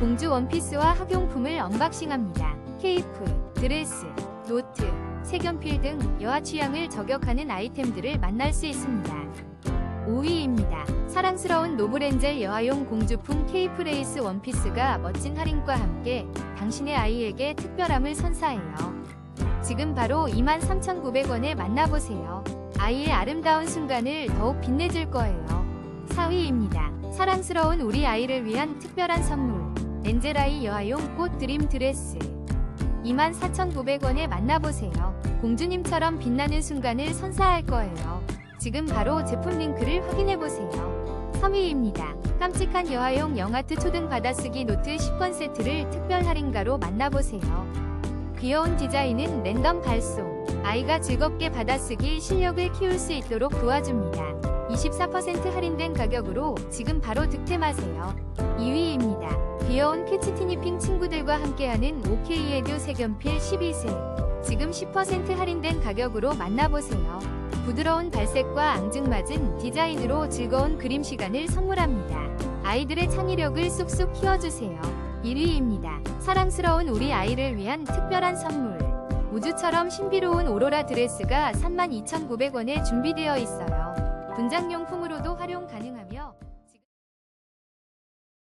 공주 원피스와 학용품을 언박싱합니다. 케이프, 드레스, 노트, 색연필 등 여아 취향을 저격하는 아이템들을 만날 수 있습니다. 5위입니다. 사랑스러운 노브렌젤 여아용 공주품 케이프 레이스 원피스가 멋진 할인과 함께 당신의 아이에게 특별함을 선사해요. 지금 바로 23,900원에 만나보세요. 아이의 아름다운 순간을 더욱 빛내줄 거예요. 4위입니다. 사랑스러운 우리 아이를 위한 특별한 선물. 엔젤아이 여아용 꽃 드림 드레스. 24,900원에 만나보세요. 공주님처럼 빛나는 순간을 선사할 거예요. 지금 바로 제품 링크를 확인해보세요. 3위입니다. 깜찍한 여아용 영아트 초등 받아쓰기 노트 10권 세트를 특별 할인가로 만나보세요. 귀여운 디자인은 랜덤 발송. 아이가 즐겁게 받아쓰기 실력을 키울 수 있도록 도와줍니다. 24% 할인된 가격으로 지금 바로 득템하세요. 2위입니다. 귀여운 캐치티니핑 친구들과 함께하는 OK 에듀 색연필 12색. 지금 10% 할인된 가격으로 만나보세요. 부드러운 발색과 앙증맞은 디자인으로 즐거운 그림 시간을 선물합니다. 아이들의 창의력을 쑥쑥 키워주세요. 1위입니다. 사랑스러운 우리 아이를 위한 특별한 선물. 우주처럼 신비로운 오로라 드레스가 32,900원에 준비되어 있어요. 분장용품으로도 활용 가능하며